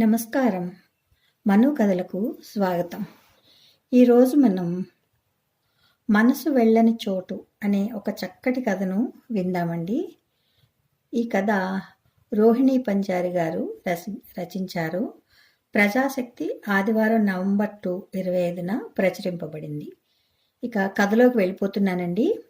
నమస్కారం. మను కథలకు స్వాగతం. ఈరోజు మనం మనసు వెళ్ళని చోటు అనే ఒక చక్కటి కథను విందామండి. ఈ కథ రోహిణి పంచారి గారు రచి రచించారు. ప్రజాశక్తి ఆదివారం నవంబర్ టూ ఇరవై ఐదున ప్రచురింపబడింది. ఇక కథలోకి వెళ్ళిపోతున్నానండి.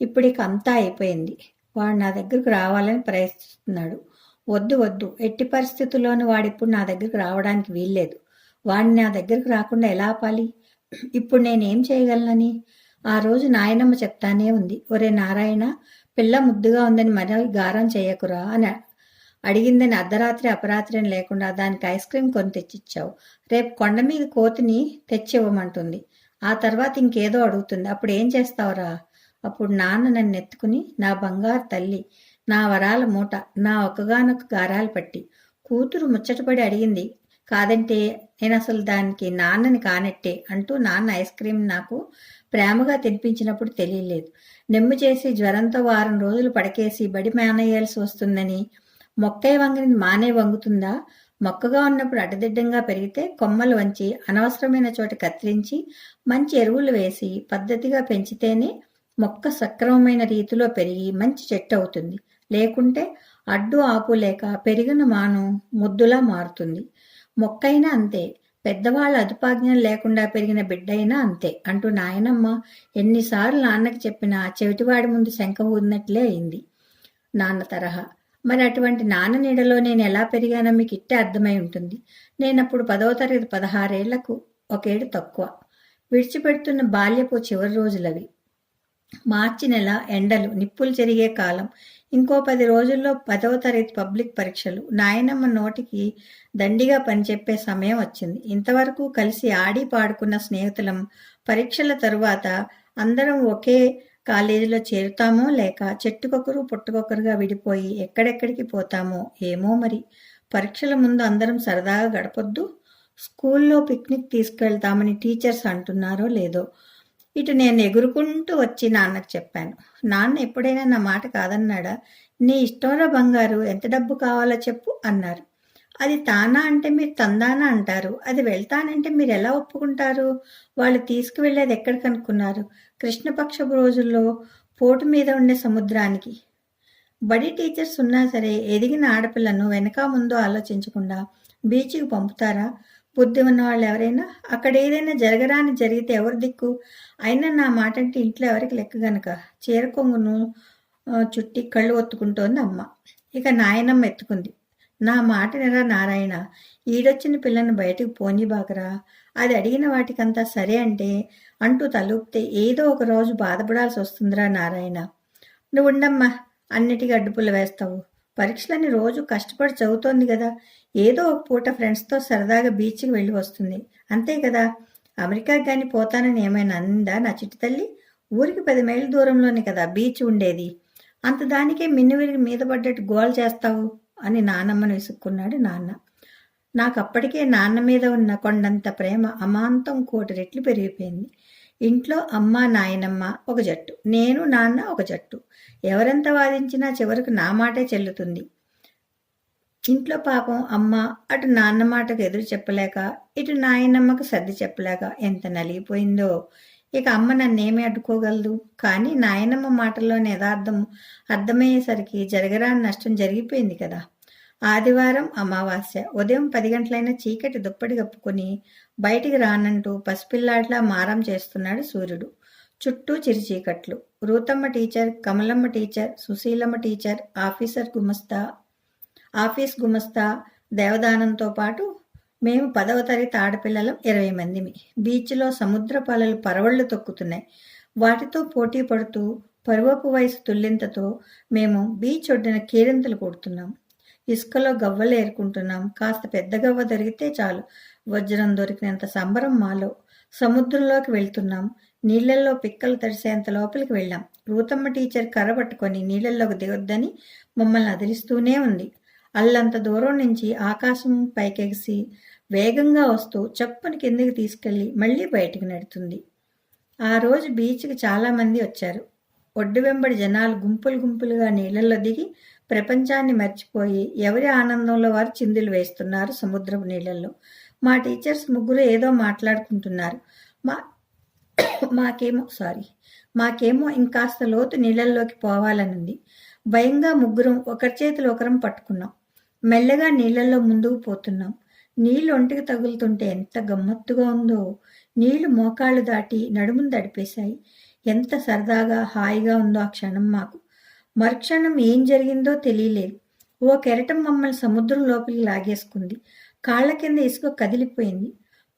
ఇప్పుడు ఇక అంతా అయిపోయింది. వాడు నా దగ్గరకు రావాలని ప్రయత్నిస్తున్నాడు. వద్దు వద్దు. ఎట్టి పరిస్థితుల్లోనూ వాడిప్పుడు నా దగ్గరికి రావడానికి వీల్లేదు. వాడిని నా దగ్గరికి రాకుండా ఎలా ఆపాలి? ఇప్పుడు నేనేం చేయగలనని? ఆ రోజు నాయనమ్మ చెప్తానే ఉంది. ఒరే నారాయణ పిల్ల ముద్దుగా ఉందని మరీ గారం చేయకురా అని అడిగిందని అర్ధరాత్రి అపరాత్రి అని లేకుండా దానికి ఐస్ క్రీమ్ కొని తెచ్చిచ్చావు. రేపు కొండ మీద కోతిని తెచ్చివ్వమంటుంది. ఆ తర్వాత ఇంకేదో అడుగుతుంది. అప్పుడు ఏం చేస్తావురా? అప్పుడు నాన్న నన్ను ఎత్తుకుని నా బంగారు తల్లి నా వరాల మూట నా ఒక్కగానొక్క గారాలు పట్టి. కూతురు ముచ్చటపడి అడిగింది కాదంటే నేను అసలు దానికి నాన్నని కానట్టే అంటూ నాన్న ఐస్ క్రీమ్ నాకు ప్రేమగా తినిపించినప్పుడు తెలియలేదు. నెమ్ము చేసి జ్వరంతో వారం రోజులు పడకేసి బడి మానేయాల్సి వస్తుందని మొక్కే వంగని మానే వంగుతుందా? మొక్కగా ఉన్నప్పుడు అడ్డదిడ్డంగా పెరిగితే కొమ్మలు వంచి అనవసరమైన చోట కత్తిరించి మంచి ఎరువులు వేసి పద్ధతిగా పెంచితేనే మొక్క సక్రమమైన రీతిలో పెరిగి మంచి చెట్టు అవుతుంది. లేకుంటే అడ్డు ఆపు లేక పెరిగిన మాను ముద్దులా మారుతుంది. మొక్కైనా అంతే. పెద్దవాళ్ళ అదుపాజ్ఞం లేకుండా పెరిగిన బిడ్డైనా అంతే. అంటూ నాయనమ్మ ఎన్నిసార్లు నాన్నకి చెప్పినా చెవిటివాడి ముందు శంఖ ఊదినట్లే అయింది. నాన్న తరహా మరి అటువంటి నాన్న నీడలో నేను ఎలా పెరిగానో మీకు ఇట్టే అర్థమై ఉంటుంది. నేనప్పుడు పదవ తరగతి పదహారేళ్ళకు ఒకేడు తక్కువ. విడిచిపెడుతున్న బాల్యపు చివరి రోజులవి. మార్చి నెల ఎండలు నిప్పులు జరిగే కాలం ఇంకో పది రోజుల్లో పదవ తరగతి పబ్లిక్ పరీక్షలు. నాయనమ్మ నోటికి దండిగా పనిచెప్పే సమయం వచ్చింది. ఇంతవరకు కలిసి ఆడి పాడుకున్న స్నేహితులం పరీక్షల తరువాత అందరం ఒకే కాలేజీలో చేరుతామో లేక చెట్టుకొకరు పుట్టుకొకరుగా విడిపోయి ఎక్కడెక్కడికి పోతామో ఏమో మరి. పరీక్షల ముందు అందరం సరదాగా గడపొద్దు. స్కూల్లో పిక్నిక్ తీసుకెళ్తామని టీచర్స్ అంటున్నారో లేదో ఇటు నేను ఎగురుకుంటూ వచ్చి నాన్నకు చెప్పాను. నాన్న ఎప్పుడైనా నా మాట కాదన్నాడా? నీ ఇష్టంలో బంగారు ఎంత డబ్బు కావాలో చెప్పు అన్నారు. అది తానా అంటే మీరు తందానా అంటారు. అది వెళ్తానంటే మీరు ఎలా ఒప్పుకుంటారు? వాళ్ళు తీసుకువెళ్ళేది ఎక్కడ కనుక్కున్నారు? కృష్ణపక్షపు రోజుల్లో పోటు మీద ఉండే సముద్రానికి. బడి టీచర్స్ ఉన్నా సరే ఎదిగిన ఆడపిల్లను వెనక ముందు ఆలోచించకుండా బీచ్కి పంపుతారా? బుద్ధి ఉన్న వాళ్ళు ఎవరైనా అక్కడ ఏదైనా జరగరాని జరిగితే ఎవరి దిక్కు? అయినా నా మాట అంటే ఇంట్లో ఎవరికి లెక్క గనక? చీర కొంగును చుట్టి కళ్ళు ఒత్తుకుంటోంది అమ్మ. ఇక నాయనమ్మ ఎత్తుకుంది. నా మాట నెరా నారాయణ. ఈడొచ్చిన పిల్లను బయటకు పోనీ బాకరా అది అడిగిన వాటికంతా సరే అంటే అంటూ తలూపితే ఏదో ఒక రోజు బాధపడాల్సి వస్తుందిరా నారాయణ. నువ్వు ఉండమ్మా అన్నిటికీ అడ్డుపుల్ల వేస్తావు. పరీక్షలని రోజు కష్టపడి చదువుతోంది కదా. ఏదో ఒక పూట ఫ్రెండ్స్తో సరదాగా బీచ్కి వెళ్ళి వస్తుంది. అంతే కదా? అమెరికాకి కానీ పోతానని ఏమైనా అందా నా చిట్టి తల్లి? ఊరికి పది మైళ్ళ దూరంలోనే కదా బీచ్ ఉండేది. అంత దానికే మిన్నువిరికి మీద పడ్డట్టు గోల్ చేస్తావు? అని నానమ్మను విసుక్కున్నాడు నాన్న. నాకు అప్పటికే నాన్న మీద ఉన్న కొండంత ప్రేమ అమాంతం కోటి రెట్లు పెరిగిపోయింది. ఇంట్లో అమ్మ నాయనమ్మ ఒక జట్టు. నేను నాన్న ఒక జట్టు. ఎవరెంత వాదించినా చివరికి నా మాటే చెల్లుతుంది. ఇంట్లో పాపం అమ్మ అటు నాన్న మాటకు ఎదురు చెప్పలేక ఇటు నాయనమ్మకు సర్ది చెప్పలేక ఎంత నలిగిపోయిందో. ఇక అమ్మ నన్నేమి అడ్డుకోగలదు. కానీ నాయనమ్మ మాటల్లోని యథార్థం అర్థమయ్యేసరికి జరగరాని నష్టం జరిగిపోయింది కదా. ఆదివారం అమావాస్య. ఉదయం పది గంటలైన చీకటి దుప్పటి కప్పుకొని బయటికి రానంటూ పసిపిల్లాట్లా మారం చేస్తున్నాడు సూర్యుడు. చుట్టూ చిరుచీకట్లు Ruthamma teacher Kamalamma teacher Sushilamma teacher officer గుమస్తా ఆఫీస్ గుమస్తా దేవదానంతో పాటు మేము పదవ తరగతి ఆడపిల్లలం ఇరవై మందిమి బీచ్లో సముద్ర పాలలు పరవళ్ళు తొక్కుతున్నాయి. వాటితో పోటీ పడుతూ పరువపు వయసు తుల్లింతతో మేము బీచ్ ఒడ్డిన కీరింతలు కొడుతున్నాం. ఇసుకలో గవ్వలు ఏరుకుంటున్నాం. కాస్త పెద్ద గవ్వ దొరికితే చాలు. వజ్రం దొరికినంత సంబరం మాలో సముద్రంలోకి వెళ్తున్నాం. నీళ్ళల్లో పిక్కలు తడిసేంత లోపలికి వెళ్ళాం. రూతమ్మ టీచర్ కర్ర పట్టుకొని నీళ్ళల్లోకి దిగొద్దని మమ్మల్ని అదిలిస్తూనే ఉంది. అల్లంత దూరం నుంచి ఆకాశం పైకెగిసి వేగంగా వస్తూ చప్పుని కిందికి తీసుకెళ్ళి మళ్ళీ బయటికి నెడుతుంది. ఆ రోజు బీచ్కి చాలామంది వచ్చారు. ఒడ్డు వెంబడి జనాలు గుంపులు గుంపులుగా నీళ్ళల్లో దిగి ప్రపంచాన్ని మర్చిపోయి ఎవరి ఆనందంలో వారు చిందులు వేస్తున్నారు సముద్రపు నీళ్ళల్లో. మా టీచర్స్ ముగ్గురు ఏదో మాట్లాడుకుంటున్నారు. మా మాకేమో సారీ మాకేమో ఇంకాస్త లోతు నీళ్ళల్లోకి పోవాలనుంది. భయంగా ముగ్గురం ఒకరి చేతులు ఒకరం పట్టుకున్నాం. మెల్లగా నీళ్ళల్లో ముందుకు పోతున్నాం. నీళ్ళు ఒంటికి తగులుతుంటే ఎంత గమ్మత్తుగా ఉందో. నీళ్ళు మోకాళ్ళు దాటి నడుమును దడిపేశాయి ఎంత సరదాగా హాయిగా ఉందో ఆ క్షణం మాకు. మరుక్షణం ఏం జరిగిందో తెలియలేదు. ఓ కెరటం మమ్మల్ని సముద్రం లోపలికి లాగేసుకుంది. కాళ్ళ కింద ఇసుక కదిలిపోయింది.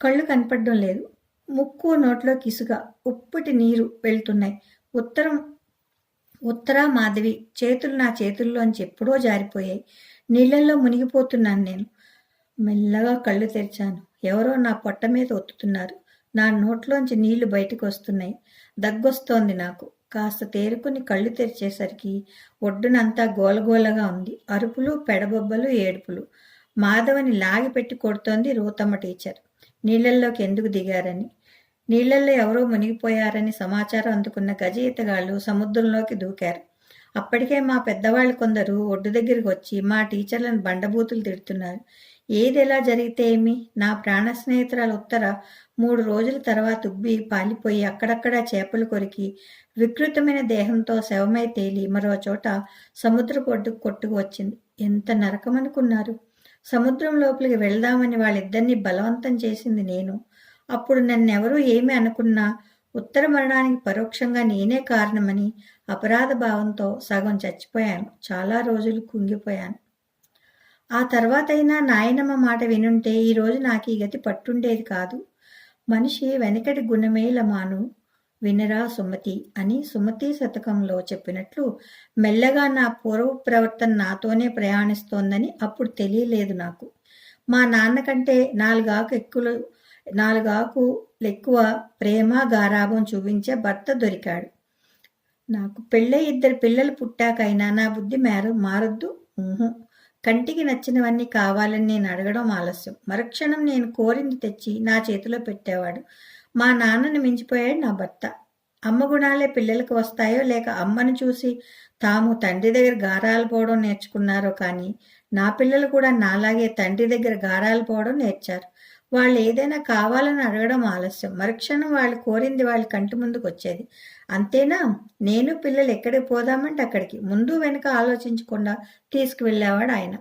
కళ్ళు కనపడడం లేదు. ముక్కు నోట్లోకి ఇసుక ఉప్పటి నీరు వెళ్తున్నాయి. ఉత్తరం ఉత్తరా మాధవి చేతులు నా చేతుల్లోంచి ఎప్పుడో జారిపోయాయి. నీళ్ళల్లో మునిగిపోతున్నాను నేను. మెల్లగా కళ్ళు తెరిచాను. ఎవరో నా పొట్ట మీద ఒత్తుతున్నారు. నా నోట్లోంచి నీళ్ళు బయటకు వస్తున్నాయి దగ్గొస్తోంది నాకు. కాస్త తేరుకుని కళ్ళు తెరిచేసరికి ఒడ్డునంతా గోలగోలగా ఉంది. అరుపులు పెడబొబ్బలు ఏడుపులు. మాధవని లాగి పెట్టి కొడుతోంది రూతమ్మ టీచర్. నీళ్ళల్లోకి ఎందుకు దిగారని? నీళ్ళల్లో ఎవరో మునిగిపోయారని సమాచారం అందుకున్న గజ ఈతగాళ్ళు సముద్రంలోకి దూకారు. అప్పటికే మా పెద్దవాళ్ళు కొందరు ఒడ్డు దగ్గరికి వచ్చి మా టీచర్లను బండబూతులు తిడుతున్నారు. ఏది ఎలా జరిగితే ఏమి? నా ప్రాణ స్నేహితురాలు ఉత్తర మూడు రోజుల తర్వాత ఉబ్బి పాలిపోయి అక్కడక్కడా చేపలు కొరికి వికృతమైన దేహంతో శవమై తేలి మరో చోట సముద్రపు ఒడ్డుకు కొట్టుకు వచ్చింది. ఎంత నరకమనుకున్నారు సముద్రం లోపలికి వెళ్దామని వాళ్ళిద్దరినీ బలవంతం చేసింది నేను. అప్పుడు నన్నెవరూ ఏమి అనుకున్నా? ఉత్తర మరణానికి పరోక్షంగా నేనే కారణమని అపరాధ భావంతో సగం చచ్చిపోయాను. చాలా రోజులు కుంగిపోయాను. ఆ తర్వాతైనా నాయనమ్మ మాట వినుంటే ఈరోజు నాకు ఈ గతి పట్టుండేది కాదు. మనిషి వెనకటి గుణమేలమాను వినరా సుమతి అని సుమతి శతకంలో చెప్పినట్లు మెల్లగా నా పూర్వ ప్రవర్తన నాతోనే ప్రయాణిస్తోందని అప్పుడు తెలియలేదు నాకు. మా నాన్న కంటే నాలుగాకు ఎక్కువ నాలుగాకు ఎక్కువ ప్రేమ గారాభం చూపించే భర్త దొరికాడు. నాకు పెళ్ళై ఇద్దరు పిల్లలు పుట్టాకైనా నా బుద్ధి మేర మారొద్దు. ఊహు. కంటికి నచ్చినవన్నీ కావాలని నేను అడగడం ఆలస్యం. మరుక్షణం నేను కోరింది తెచ్చి నా చేతిలో పెట్టేవాడు. మా నాన్నని మించిపోయాడు నా భర్త. అమ్మ గుణాలే పిల్లలకు వస్తాయో లేక అమ్మను చూసి తాము తండ్రి దగ్గర గారాలు పోవడం నేర్చుకున్నారో కానీ నా పిల్లలు కూడా నాలాగే తండ్రి దగ్గర గారాలు పోవడం నేర్చారు. వాళ్ళు ఏదైనా కావాలని అడగడం ఆలస్యం. మరుక్షణం వాళ్ళు కోరింది వాళ్ళ కంటి ముందుకు వచ్చేది. అంతేనా? నేను పిల్లలు ఎక్కడికి పోదామంటే అక్కడికి. ముందు వెనుక ఆలోచించకుండా తీసుకువెళ్ళేవాడు ఆయన.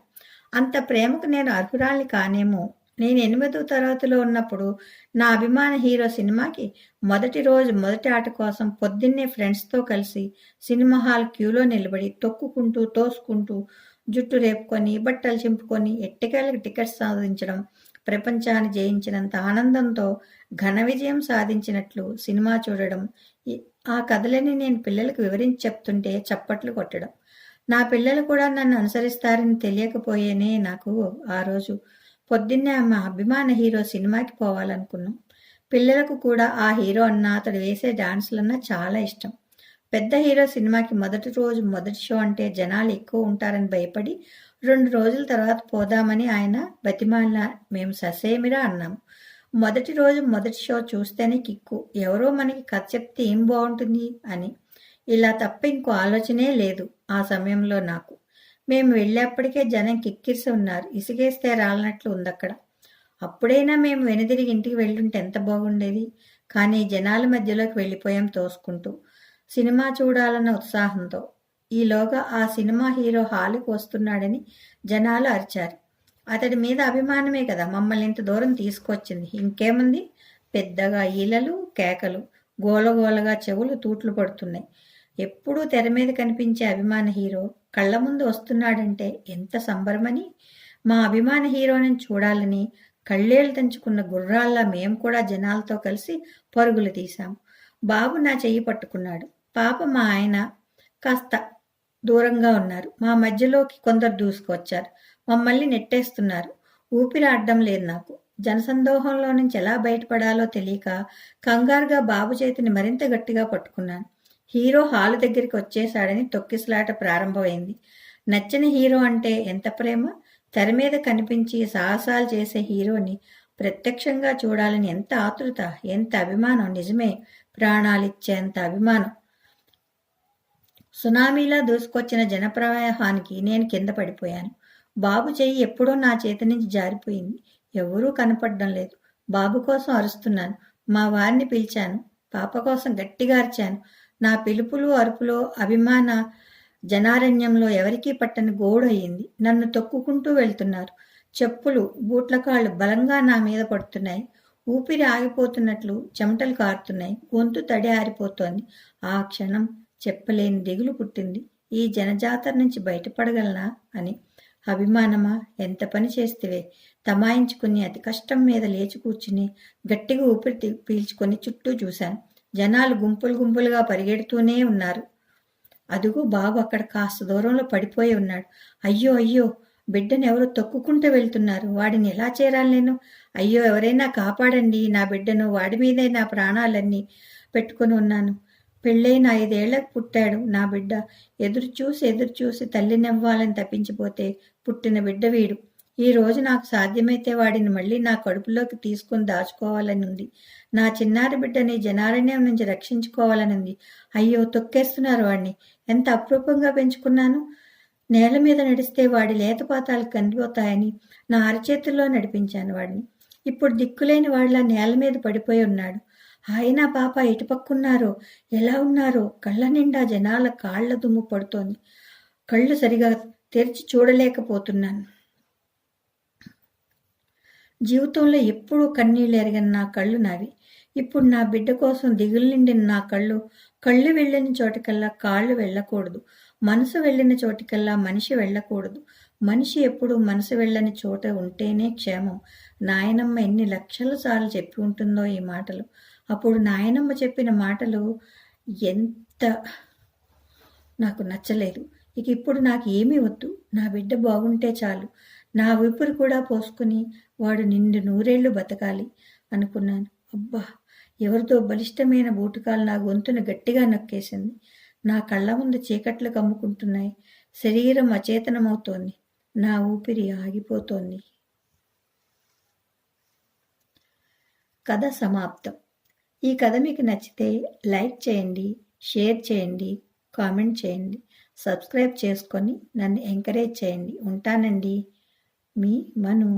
అంత ప్రేమకు నేను అర్హురాలి కానేమో? నేను ఎనిమిదో తరగతిలో ఉన్నప్పుడు నా అభిమాన హీరో సినిమాకి మొదటి రోజు మొదటి ఆట కోసం పొద్దున్నే ఫ్రెండ్స్తో కలిసి సినిమా హాల్ క్యూలో నిలబడి తొక్కుకుంటూ తోసుకుంటూ జుట్టు రేపుకొని బట్టలు చింపుకొని ఎట్టకేళ్ళకి టికెట్స్ సాధించడం ప్రపంచాన్ని జయించినంత ఆనందంతో ఘన విజయం సాధించినట్లు సినిమా చూడడం ఆ కథలని నేను పిల్లలకు వివరించి చెప్తుంటే చప్పట్లు కొట్టడం. నా పిల్లలు కూడా నన్ను అనుసరిస్తారని తెలియకపోయేనే నాకు ఆ రోజు. పొద్దున్నే మా అభిమాన హీరో సినిమాకి పోవాలనుకున్నాం. పిల్లలకు కూడా ఆ హీరో అన్న అతడు వేసే డాన్సులన్నా చాలా ఇష్టం. పెద్ద హీరో సినిమాకి మొదటి రోజు మొదటి షో అంటే జనాలు ఎక్కువ ఉంటారని భయపడి రెండు రోజుల తర్వాత పోదామని ఆయన బతిమాలిన మేము ససేమిరా అన్నాం. మొదటి రోజు మొదటి షో చూస్తేనే కిక్కు. ఎవరో మనకి కథ చెప్తే ఏం బాగుంటుంది అని. ఇలా తప్ప ఇంకో ఆలోచనే లేదు ఆ సమయంలో నాకు. మేము వెళ్ళేప్పటికే జనం కిక్కిరిసి ఉన్నారు. ఇసుగేస్తే రాలనట్లు ఉంది అక్కడ అప్పుడైనా మేము వెనుదిరిగి ఇంటికి వెళ్ళుంటే ఎంత బాగుండేది. కానీ జనాల మధ్యలోకి వెళ్ళిపోయాం తోసుకుంటూ. సినిమా చూడాలన్న ఉత్సాహంతో. ఈలోగా ఆ సినిమా హీరో హాలుకు వస్తున్నాడని జనాలు అరిచారు. అతడి మీద అభిమానమే కదా మమ్మల్ని ఇంత దూరం తీసుకొచ్చింది. ఇంకేముంది? పెద్దగా ఈలలు కేకలు గోలగోలగా చెవులు తూట్లు పడుతున్నాయి. ఎప్పుడూ తెర మీద కనిపించే అభిమాన హీరో కళ్ళ ముందు వస్తున్నాడంటే ఎంత సంబరమని మా అభిమాన హీరోని చూడాలని కళ్ళేళ్ళు తెంచుకున్న గుర్రాల్లా మేము కూడా జనాలతో కలిసి పరుగులు తీశాం. బాబు నా చెయ్యి పట్టుకున్నాడు. పాప మా ఆయన కాస్త దూరంగా ఉన్నారు. మా మధ్యలోకి కొందరు దూసుకొచ్చారు మమ్మల్ని నెట్టేస్తున్నారు. ఊపిరి ఆడడం లేదు నాకు. జనసందోహంలో నుంచి ఎలా బయటపడాలో తెలియక కంగారుగా బాబు చేతిని మరింత గట్టిగా పట్టుకున్నాను. హీరో హాలు దగ్గరికి వచ్చేశాడని తొక్కిసలాట ప్రారంభమైంది. నచ్చిన హీరో అంటే ఎంత ప్రేమ? తెర మీద కనిపించి సాహసాలు చేసే హీరోని ప్రత్యక్షంగా చూడాలని ఎంత ఆతృత ఎంత అభిమానం? నిజమే ప్రాణాలిచ్చేంత అభిమానం. సునామీలా దూసుకొచ్చిన జనప్రవాహానికి నేను కింద పడిపోయాను. బాబు చెయ్యి ఎప్పుడో నా చేతి నుంచి జారిపోయింది. ఎవరూ కనపడడం లేదు. బాబు కోసం అరుస్తున్నాను. మా వారిని పిలిచాను. పాప కోసం గట్టిగా అరిచాను. నా పిలుపులు అరుపులో అభిమాన జనారణ్యంలో ఎవరికీ పట్టని గోడు నన్ను తొక్కుకుంటూ వెళ్తున్నారు. చెప్పులు బూట్ల కాళ్ళు బలంగా నా మీద పడుతున్నాయి. ఊపిరి ఆగిపోతున్నట్లు చెమటలు కారుతున్నాయి. గొంతు తడి ఆరిపోతోంది. ఆ క్షణం చెప్పలేని దిగులు పుట్టింది. ఈ జనజాతర నుంచి బయటపడగలనా అని. అభిమానమా? ఎంత పని చేస్తేవే? తమాయించుకుని అతి కష్టం మీద లేచి కూర్చుని గట్టిగా ఊపిరి పీల్చుకొని చుట్టూ చూశాను. జనాలు గుంపులు గుంపులుగా పరిగెడుతూనే ఉన్నారు. అదుగు బాబు అక్కడ కాస్త దూరంలో పడిపోయి ఉన్నాడు. అయ్యో అయ్యో! బిడ్డను ఎవరో తొక్కుకుంటూ వెళ్తున్నారు. వాడిని ఎలా చేరాలి నేను? అయ్యో ఎవరైనా కాపాడండి. నా బిడ్డను వాడి మీదే నా ప్రాణాలన్నీ పెట్టుకుని ఉన్నాను. పెళ్ళైన ఐదేళ్ళకు పుట్టాడు నా బిడ్డ. ఎదురు చూసి ఎదురు చూసి తల్లినివ్వాలని తప్పించిపోతే పుట్టిన బిడ్డ వీడు. ఈ రోజు నాకు సాధ్యమైతే వాడిని మళ్ళీ నా కడుపులోకి తీసుకుని దాచుకోవాలని ఉంది. నా చిన్నారి బిడ్డని జనారణ్యం నుంచి రక్షించుకోవాలని ఉంది. అయ్యో తొక్కేస్తున్నారు వాడిని. ఎంత అప్రూపంగా పెంచుకున్నాను. నేల మీద నడిస్తే వాడి లేతపాతాలు కందిపోతాయని నా అరచేతుల్లో నడిపించాను వాడిని. ఇప్పుడు దిక్కులేని వాళ్ళ నేల మీద పడిపోయి ఉన్నాడు. ఆయన పాప ఎటుపక్కున్నారో ఎలా ఉన్నారో కళ్ళ నిండా జనాల కాళ్ళ దుమ్ము పడుతోంది. కళ్ళు సరిగా తెరిచి చూడలేకపోతున్నాను. జీవితంలో ఎప్పుడూ కన్నీళ్ళు ఎరగని నా కళ్ళు నావి. ఇప్పుడు నా బిడ్డ కోసం దిగులు నిండిన నా కళ్ళు కళ్ళు వెళ్ళిన చోటికల్లా కాళ్ళు వెళ్ళకూడదు. మనసు వెళ్ళిన చోటికల్లా మనిషి వెళ్ళకూడదు. మనిషి ఎప్పుడు మనసు వెళ్ళని చోట ఉంటేనే క్షేమం. నాయనమ్మ ఎన్ని లక్షల సార్లు చెప్పి ఉంటుందో ఈ మాటలు. అప్పుడు నాయనమ్మ చెప్పిన మాటలు ఎంత నాకు నచ్చలేదు. ఇక ఇప్పుడు నాకు ఏమీ వద్దు. నా బిడ్డ బాగుంటే చాలు. నా ఊపిరి కూడా పోసుకుని వాడు నిండు నూరేళ్ళు బతకాలి అనుకున్నాను. అబ్బా! ఎవరితో బలిష్టమైన బూటకాలు నా గొంతును గట్టిగా నొక్కేసింది. నా కళ్ళ ముందు చీకట్లు కమ్ముకుంటున్నాయి. శరీరం అచేతనమవుతోంది. నా ఊపిరి ఆగిపోతోంది. కథ సమాప్తం. ఈ కథ మీకు నచ్చితే లైక్ చేయండి షేర్ చేయండి కామెంట్ చేయండి సబ్స్క్రైబ్ చేసుకొని నన్ను ఎంకరేజ్ చేయండి. ఉంటానండి. మీ మను.